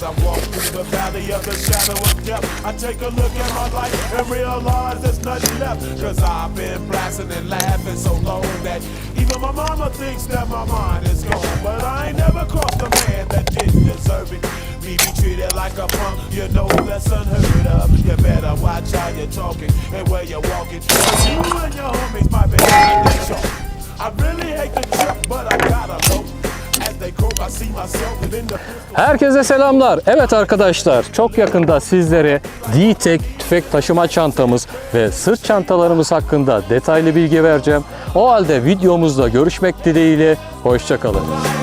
the valley of the shadow of death. I take a look at my life and realize there's nothing left. Cause I've been blasting and laughing so long that even my mama thinks that my mind is gone. But I ain't never crossed a man that didn't deserve it. Me be treated like a punk, you know that's unheard of. You better watch how you're talking and where you're walking. You and your homies might be that show. I really hate the Herkese selamlar. Evet arkadaşlar çok yakında sizlere D-Tech tüfek taşıma çantamız ve sırt çantalarımız hakkında detaylı bilgi vereceğim. O halde videomuzda görüşmek dileğiyle. Hoşçakalın.